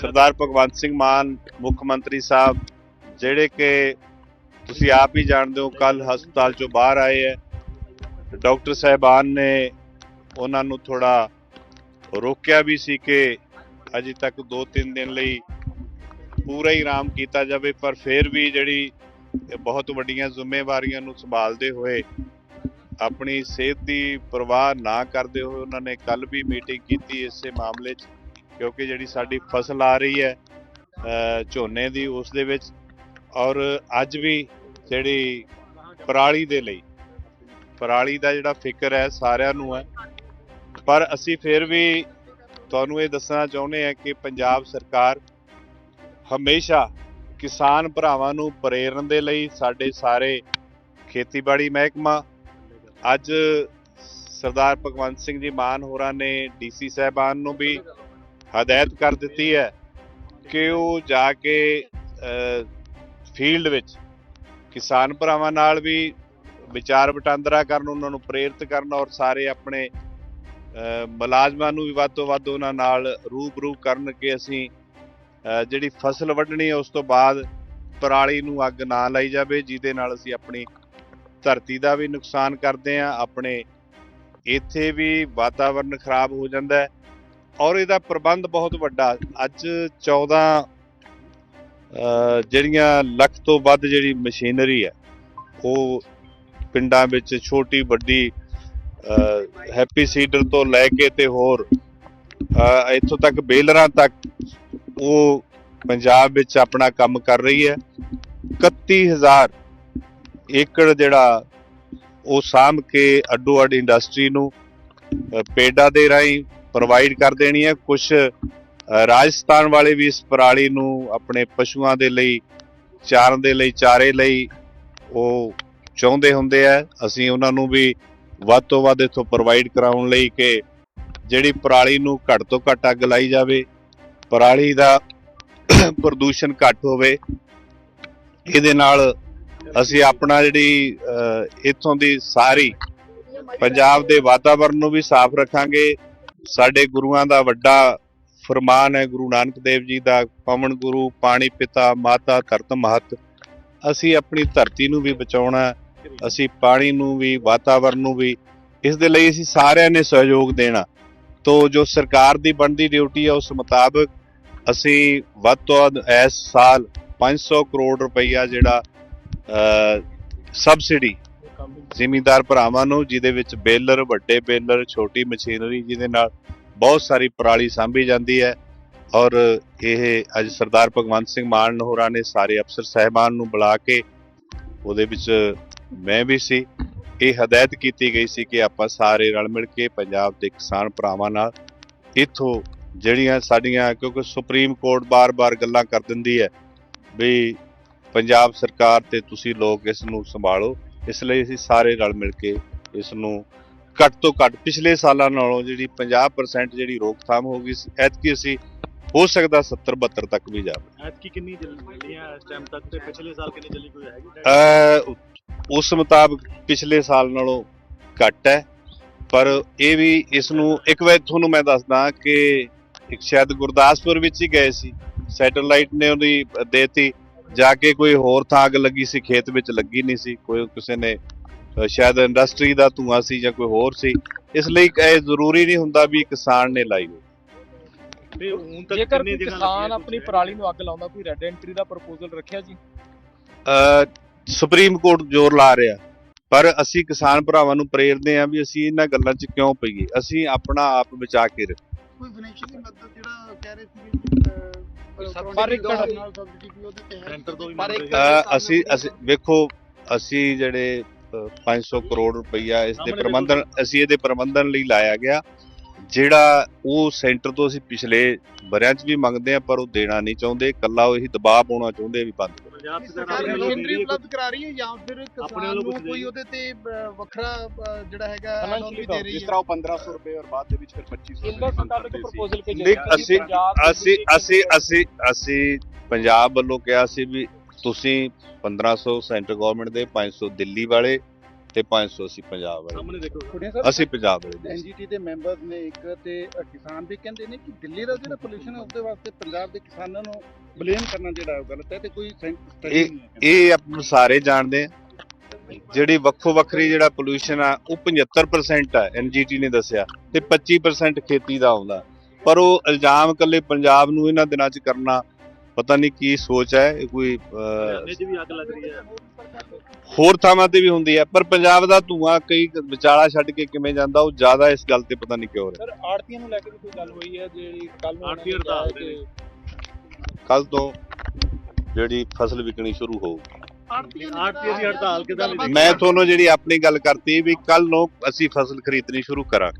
ਸਰਦਾਰ ਭਗਵੰਤ ਸਿੰਘ ਮਾਨ, ਮੁੱਖ ਮੰਤਰੀ ਸਾਹਿਬ, ਜਿਹੜੇ ਕਿ ਤੁਸੀਂ ਆਪ ਹੀ ਜਾਣਦੇ ਹੋ ਕੱਲ ਹਸਪਤਾਲ ਚੋਂ ਬਾਹਰ ਆਏ ਹੈ। ਡਾਕਟਰ ਸਾਹਿਬਾਨ ਨੇ ਉਹਨਾਂ ਨੂੰ ਥੋੜਾ ਰੋਕਿਆ ਵੀ ਸੀ ਕਿ ਅਜੇ ਤੱਕ 2-3 ਦਿਨ ਲਈ ਪੂਰਾ ਹੀ ਆਰਾਮ ਕੀਤਾ ਜਾਵੇ, ਪਰ ਫਿਰ ਵੀ ਜਿਹੜੀ ਬਹੁਤ ਵੱਡੀਆਂ ਜ਼ਿੰਮੇਵਾਰੀਆਂ ਨੂੰ ਸੰਭਾਲਦੇ ਹੋਏ ਆਪਣੀ ਸਿਹਤ ਦੀ ਪਰਵਾਹ ਨਾ ਕਰਦੇ ਹੋਏ ਉਹਨਾਂ ਨੇ ਕੱਲ ਵੀ ਮੀਟਿੰਗ ਕੀਤੀ ਇਸੇ ਮਾਮਲੇ 'ਚ। ਕਿਉਂਕਿ ਜਿਹੜੀ ਸਾਡੀ ਫਸਲ ਆ ਰਹੀ ਹੈ ਝੋਨੇ ਦੀ, ਉਸ ਦੇ ਵਿੱਚ। ਔਰ ਅੱਜ ਵੀ ਜਿਹੜੀ ਪਰਾਲੀ ਦੇ ਲਈ, ਪਰਾਲੀ ਦਾ ਜਿਹੜਾ ਫਿਕਰ ਹੈ ਸਾਰਿਆਂ ਨੂੰ ਹੈ। ਪਰ ਅਸੀਂ ਫਿਰ ਵੀ ਤੁਹਾਨੂੰ ਇਹ ਦੱਸਣਾ ਚਾਹੁੰਦੇ ਹਾਂ ਕਿ ਪੰਜਾਬ ਸਰਕਾਰ ਹਮੇਸ਼ਾ ਕਿਸਾਨ ਭਰਾਵਾਂ ਨੂੰ ਪ੍ਰੇਰਨ ਦੇ ਲਈ ਸਾਡੇ ਸਾਰੇ ਖੇਤੀਬਾੜੀ ਮਹਿਕਮਾ, ਅੱਜ ਸਰਦਾਰ ਭਗਵੰਤ ਸਿੰਘ ਜੀ ਮਾਨ ਹੋਰਾਂ ਨੇ ਡੀਸੀ ਸਾਹਿਬਾਨ ਨੂੰ ਵੀ ਹਦਾਇਤ ਕਰ ਦਿੱਤੀ ਹੈ ਕਿ ਉਹ ਜਾ ਕੇ ਫੀਲਡ ਵਿੱਚ ਕਿਸਾਨ ਭਰਾਵਾਂ ਨਾਲ ਵੀ ਵਿਚਾਰ ਵਟਾਂਦਰਾ ਕਰਨ, ਉਹਨਾਂ ਨੂੰ ਪ੍ਰੇਰਿਤ ਕਰਨ ਔਰ ਸਾਰੇ ਆਪਣੇ ਮੁਲਾਜ਼ਮਾਂ ਨੂੰ ਵੀ ਵੱਧ ਤੋਂ ਵੱਧ ਉਹਨਾਂ ਨਾਲ ਰੂਬਰੂ ਕਰਨ ਕਿ ਅਸੀਂ ਜਿਹੜੀ ਫਸਲ ਵੱਢਣੀ ਉਸ ਤੋਂ ਬਾਅਦ ਪਰਾਲੀ ਨੂੰ ਅੱਗ ਨਾ ਲਾਈ ਜਾਵੇ, ਜਿਹਦੇ ਨਾਲ ਅਸੀਂ ਆਪਣੀ ਧਰਤੀ ਦਾ ਵੀ ਨੁਕਸਾਨ ਕਰਦੇ ਹਾਂ, ਆਪਣੇ ਇੱਥੇ ਵੀ ਵਾਤਾਵਰਨ ਖਰਾਬ ਹੋ ਜਾਂਦਾ ਹੈ। ਔਰ ਇਹਦਾ ਪ੍ਰਬੰਧ ਬਹੁਤ ਵੱਡਾ। ਅੱਜ 14 ਜਿਹੜੀਆਂ ਲੱਖ ਤੋਂ ਵੱਧ ਜਿਹੜੀ ਮਸ਼ੀਨਰੀ ਹੈ ਉਹ ਪਿੰਡਾਂ ਵਿੱਚ ਛੋਟੀ ਵੱਡੀ ਅ, ਹੈਪੀ ਸੀਡਰ ਤੋਂ ਲੈ ਕੇ ਤੇ ਹੋਰ ਇੱਥੋਂ ਤੱਕ ਬੇਲਰਾਂ ਤੱਕ ਉਹ ਪੰਜਾਬ ਵਿੱਚ ਆਪਣਾ ਕੰਮ ਕਰ ਰਹੀ ਹੈ। 31000 ਏਕੜ ਜਿਹੜਾ ਉਹ ਸਾਂਭ ਕੇ ਅੱਡੋ ਅੱਡ ਇੰਡਸਟਰੀ ਨੂੰ ਅ, ਪੇਡਾ ਦੇ ਰਾਹੀਂ ਪ੍ਰੋਵਾਈਡ ਕਰ ਦੇਣੀ ਹੈ। ਕੁਝ ਰਾਜਸਥਾਨ ਵਾਲੇ ਵੀ ਇਸ ਪਰਾਲੀ ਨੂੰ ਆਪਣੇ ਪਸ਼ੂਆਂ ਦੇ ਲਈ ਚਾਰਨ ਦੇ ਲਈ ਚਾਰੇ ਲਈ ਉਹ ਚਾਹੁੰਦੇ ਹੁੰਦੇ ਆ। ਅਸੀਂ ਉਹਨਾਂ ਨੂੰ ਵੀ ਵੱਧ ਤੋਂ ਵੱਧ ਇਥੋਂ ਪ੍ਰੋਵਾਈਡ ਕਰਾਉਣ ਲਈ ਕਿ ਜਿਹੜੀ ਪਰਾਲੀ ਨੂੰ ਘੱਟ ਤੋਂ ਘੱਟ ਅੱਗ ਲਾਈ ਜਾਵੇ ਪਰਾਲੀ ਦਾ ਪ੍ਰਦੂਸ਼ਣ ਘੱਟ ਹੋਵੇ। ਇਹਦੇ ਨਾਲ ਅਸੀਂ ਆਪਣਾ ਜਿਹੜੀ ਅਹ, ਇੱਥੋਂ ਦੀ ਸਾਰੀ ਪੰਜਾਬ ਦੇ ਵਾਤਾਵਰਣ ਨੂੰ ਵੀ ਸਾਫ਼ ਰੱਖਾਂਗੇ। ਸਾਡੇ ਗੁਰੂਆਂ ਦਾ ਵੱਡਾ ਫਰਮਾਨ ਹੈ, ਗੁਰੂ ਨਾਨਕ ਦੇਵ ਜੀ ਦਾ, ਪਵਨ ਗੁਰੂ, ਪਾਣੀ ਪਿਤਾ, ਮਾਤਾ, ਧਰਤ ਮਹਤ। ਅਸੀਂ ਆਪਣੀ ਧਰਤੀ ਨੂੰ ਵੀ ਬਚਾਉਣਾ ਅਸੀਂ ਪਾਣੀ ਨੂੰ ਵੀ, ਵਾਤਾਵਰਨ ਨੂੰ ਵੀ, ਇਸ ਦੇ ਲਈ ਅਸੀਂ ਸਾਰਿਆਂ ਨੇ ਸਹਿਯੋਗ ਦੇਣਾ। ਤੋ ਜੋ ਸਰਕਾਰ ਦੀ ਬਣਦੀ ਡਿਊਟੀ ਹੈ, ਉਸ ਮੁਤਾਬਕ ਅਸੀਂ ਵੱਧ ਤੋਂ ਵੱਧ ਇਸ ਸਾਲ 500 ਕਰੋੜ ਰੁਪਈਆ ਜਿਹੜਾ ਸਬਸਿਡੀ ਜ਼ਿਮੀਂਦਾਰ ਭਰਾਵਾਂ ਨੂੰ, ਜਿਹਦੇ ਵਿੱਚ ਬੇਲਰ, ਵੱਡੇ ਬੇਲਰ, ਛੋਟੀ ਮਸ਼ੀਨਰੀ, ਜਿਹਦੇ ਨਾਲ ਬਹੁਤ ਸਾਰੀ ਪਰਾਲੀ ਸਾਂਭੀ ਜਾਂਦੀ ਹੈ। ਔਰ ਇਹ ਅੱਜ ਸਰਦਾਰ ਭਗਵੰਤ ਸਿੰਘ ਮਾਨ ਹੋਰਾਂ ਨੇ ਸਾਰੇ ਅਫਸਰ ਸਹਿਬਾਨ ਨੂੰ ਬੁਲਾ ਕੇ ਉਹਦੇ ਵਿੱਚ ਮੈਂ ਵੀ ਸੀ। ਇਹ ਹਦਾਇਤ ਕੀਤੀ ਗਈ ਸੀ ਕਿ ਆਪਾਂ ਸਾਰੇ ਰਲ ਮਿਲ ਕੇ ਪੰਜਾਬ ਦੇ ਕਿਸਾਨ ਭਰਾਵਾਂ ਨਾਲ ਇਥੋਂ ਜਿਹੜੀਆਂ ਸਾਡੀਆਂ, ਕਿਉਂਕਿ ਸੁਪਰੀਮ ਕੋਰਟ ਬਾਰ-ਬਾਰ ਗੱਲਾਂ ਕਰ ਦਿੰਦੀ ਹੈ ਵੀ ਪੰਜਾਬ ਸਰਕਾਰ ਤੇ ਤੁਸੀਂ ਲੋਕ ਇਸ ਨੂੰ ਸੰਭਾਲੋ। ਇਸ ਲਈ ਅਸੀਂ ਸਾਰੇ ਰਲ ਮਿਲ ਕੇ ਇਸ ਨੂੰ ਘੱਟ ਤੋਂ ਘੱਟ ਪਿਛਲੇ ਸਾਲਾਂ ਨਾਲੋਂ ਜਿਹੜੀ 50% ਜਿਹੜੀ ਰੋਕਥਾਮ ਹੋ ਗਈ ਸੀ, ਐਤਕੀ ਅਸੀਂ ਹੋ ਸਕਦਾ 70 72 ਤੱਕ ਵੀ ਜਾਵੇ ਐਤਕੀ ਕਿੰਨੀ ਜਲੀਆਂ ਇਸ ਟਾਈਮ ਤੱਕ ਤੇ ਪਿਛਲੇ ਸਾਲ ਕਿੰਨੀ ਜਲੀ ਕੋਈ ਹੈਗੀ ਅ ਉਸ ਮੁਤਾਬਕ ਪਿਛਲੇ ਸਾਲ ਨਾਲੋਂ ਘੱਟ ਹੈ ਪਰ ਇਹ ਵੀ ਇਸ ਨੂੰ ਇੱਕ ਵਾਰ ਤੁਹਾਨੂੰ ਮੈਂ ਦੱਸਦਾ ਕਿ ਇੱਕ ਸ਼ਾਇਦ ਗੁਰਦਾਸਪੁਰ ਵਿੱਚ ਹੀ ਗਏ ਸੀ ਸੈਟੇਲਾਈਟ ਨੇ ਉਹਦੀ ਦੇਤੀ। ਜਾ ਕੇ ਕੋਈ ਹੋਰ ਥਾਂ ਅੱਗ ਲੱਗੀ ਸੀ ਖੇਤ ਵਿੱਚ ਲੱਗੀ ਨਹੀਂ ਸੀ ਕੋਈ ਕਿਸੇ ਨੇ ਸ਼ਾਇਦ ਇੰਡਸਟਰੀ ਦਾ ਧੂਆਂ ਸੀ ਜਾਂ ਕੋਈ ਹੋਰ ਸੀ ਇਸ ਲਈ ਇਹ ਜ਼ਰੂਰੀ ਨਹੀਂ ਹੁੰਦਾ ਵੀ ਕਿਸਾਨ ਨੇ ਲਾਈ ਹੋਵੇ ਤੇ ਹੁਣ ਤੱਕ ਜੇਕਰ ਕਿੰਨੀ ਜਗ੍ਹਾ ਕਿਸਾਨ ਆਪਣੀ? ਪਰਾਲੀ ਨੂੰ ਅੱਗ ਲਾਉਂਦਾ ਕੋਈ ਰੈੱਡ ਐਂਟਰੀ ਦਾ ਪ੍ਰਪੋਜ਼ਲ ਰੱਖਿਆ ਜੀ? ਅ, ਸੁਪਰੀਮ ਕੋਰਟ ਜ਼ੋਰ ਲਾ ਰਿਹਾ ਪਰ ਅਸੀਂ ਕਿਸਾਨ ਭਰਾਵਾਂ ਨੂੰ ਪ੍ਰੇਰਦੇ ਹਾਂ ਵੀ ਅਸੀਂ ਇਹਨਾਂ ਗੱਲਾਂ 'ਚ ਕਿਉਂ ਪਈਏ? ਅਸੀਂ ਆਪਣਾ ਆਪ ਬਚਾ ਕੇ ਰੱਖੀਏ। ਕੋਈ ਫਾਈਨੈਂਸ਼ੀਅਲੀ ਮਦਦ ਜਿਹੜਾ ਕਹਿ ਰਹੇ ਸੀ ਪਰ ਇੱਕ ਪਰ ਇੱਕ-। ਅ, ਅਸੀਂ ਅਸੀਂ ਵੇਖੋ ਅਸੀਂ ਜਿਹੜੇ ਅ, 500 ਕਰੋੜ ਰੁਪਈਆ ਇਸ ਦੇ ਪ੍ਰਬੰਧਨ ਅਸੀਂ ਇਹਦੇ ਪ੍ਰਬੰਧਨ ਲਈ ਲਾਇਆ ਗਿਆ। ਜਿਹੜਾ ਉਹ ਸੈਂਟਰ ਤੋਂ ਅਸੀਂ ਪਿਛਲੇ ਵਰਿਆਂ 'ਚ ਵੀ ਮੰਗਦੇ ਆ ਪਰ ਉਹ ਦੇਣਾ ਨਹੀਂ ਚਾਹੁੰਦੇ। ਕੱਲਾ ਉਹ ਇਹੀ ਦਬਾਅ ਪਾਉਣਾ ਚਾਹੁੰਦੇ ਵੀ ਬੰਦ ਕਰੋ। ਸਰਕਾਰ ਸਰਕਾਰ ਆਪਣੇ ਵੱਲੋਂ ਮਸ਼ੀਨਰੀ ਦੇ ਰਹੀ ਹੈ ਉਪਲਬਧ ਕਰਾ ਰਹੀ ਹੈ ਜਾਂ ਫਿਰ ਆਪਣੇ ਕਿਸਾਨ ਵੱਲੋਂ ਨੂੰ ਕੁਛ ਦੇ ਕੋਈ ਰਹੀ ਉਹਦੇ ਤੇ ਅ, ਵੱਖਰਾ ਅ, ਜਿਹੜਾ ਹੈਗਾ add-on Financially ਵੀ ਦੇ ਰਹੀ ਜਿਸ ਹੈ? ਤਰ੍ਹਾਂ ਉਹ 1500 ਰੁਪਏ ਔਰ ਬਾਅਦ ਦੇ ਵਿੱਚ ਫਿਰ 2500 ਇੰਦਰ ਮੁਤਾਬਕ ਪ੍ਰਪੋਜ਼ਲ ਭੇਜਿਆ ਨਹੀਂ, ਗਿਆ ਸੀ ਅਸੀਂ- ਅਸੀਂ ਅਸੀਂ ਅਸੀਂ ਅਸੀਂ ਪੰਜਾਬ ਵੱਲੋਂ ਕਿਹਾ ਸੀ ਵੀ ਤੁਸੀਂ 1500 ਸੈਂਟਰ ਗਵਰਨਮੈਂਟ ਦੇ 500 ਦਿੱਲੀ ਵਾਲੇ ਤੇ 500 ਅਸੀਂ ਪੰਜਾਬ ਵਾਲੇ। ਸਾਹਮਣੇ ਦੇਖੋ ਕੁੜੀਆਂ ਸਾਹਿਬ ਅਸੀਂ ਪੰਜਾਬ ਵਾਲੇ ਦੇ। ਐਨਜੀਟੀ ਦੇ ਮੈਂਬਰਸ ਨੇ ਇੱਕ ਤੇ ਅ, ਕਿਸਾਨ ਵੀ ਕਹਿੰਦੇ ਨੇ ਕਿ ਦਿੱਲੀ ਦਾ ਜਿਹੜਾ ਪੋਲੂਸ਼ਨ ਹੈ ਉਹਦੇ ਵਾਸਤੇ ਪੰਜਾਬ ਦੇ ਕਿਸਾਨਾਂ ਨੂੰ ਬਲੇਮ ਕਰਨਾ ਜਿਹੜਾ ਉਹ ਗਲਤ ਹੈ ਤੇ ਕੋਈ ਸਟੱਡੀ ਇਹ- ਨਹੀਂ ਹੈ ਇਹ ਆਪਾਂ ਸਾਰੇ ਜਾਣਦੇ ਆ। ਜਿਹੜੀ ਵੱਖੋ ਵੱਖਰੀ ਜਿਹੜਾ ਪੋਲੂਸ਼ਨ ਆ ਉਹ 75% ਆ ਐਨਜੀਟੀ ਨੇ ਦੱਸਿਆ ਤੇ 25% ਖੇਤੀ ਦਾ ਆਉਂਦਾ। ਪਰ ਉਹ ਇਲਜ਼ਾਮ ਕੱਲੇ ਪੰਜਾਬ ਨੂੰ ਇਹਨਾਂ ਦਿਨਾਂ 'ਚ ਕਰਨਾ ਪਤਾ ਨਹੀਂ ਕੀ ਸੋਚ ਹੈ ਇਹ ਕੋਈ ਅਹ, ਹਰਿਆਣੇ 'ਚ ਵੀ ਅੱਗ ਲੱਗ ਰਹੀ ਹੈ। ਹੋਰ ਥਾਵਾਂ ਤੇ ਵੀ ਹੁੰਦੀ ਹੈ ਪਰ ਪੰਜਾਬ ਦਾ ਧੂਆਂ ਕਈ ਵਿਚਾਲਾ ਛੱਡ ਕੇ ਕਿਵੇਂ ਜਾਂਦਾ ਉਹ ਜ਼ਿਆਦਾ ਇਸ ਗੱਲ ਤੇ ਪਤਾ ਨਹੀਂ ਕਿਉਂ ਰਿਹਾ। ਸਰ ਆੜਤੀਆਂ ਨੂੰ ਲੈ ਕੇ ਵੀ ਕੋਈ ਗੱਲ ਹੋਈ ਹੈ ਜਿਹੜੀ ਕੱਲ ਨੂੰ ਆੜ੍ਹਤੀ ਹੜਤਾਲ ਤੇ ਕੱਲ ਤੋਂ ਜਿਹੜੀ ਫਸਲ ਵਿਕਣੀ ਸ਼ੁਰੂ ਹੋਊਗੀ ਆੜਤੀਆਂ ਆੜ੍ਹਤੀਆਂ ਦੀ ਹੜਤਾਲ ਕਿੱਦਾਂ ਦੀ ਮੈਂ ਤੁਹਾਨੂੰ ਜਿਹੜੀ ਆਪਣੀ ਗੱਲ ਕਰਤੀ ਵੀ ਕੱਲ ਨੂੰ ਅਸੀਂ ਫਸਲ ਖਰੀਦਣੀ ਸ਼ੁਰੂ ਕਰਾਂਗੇ।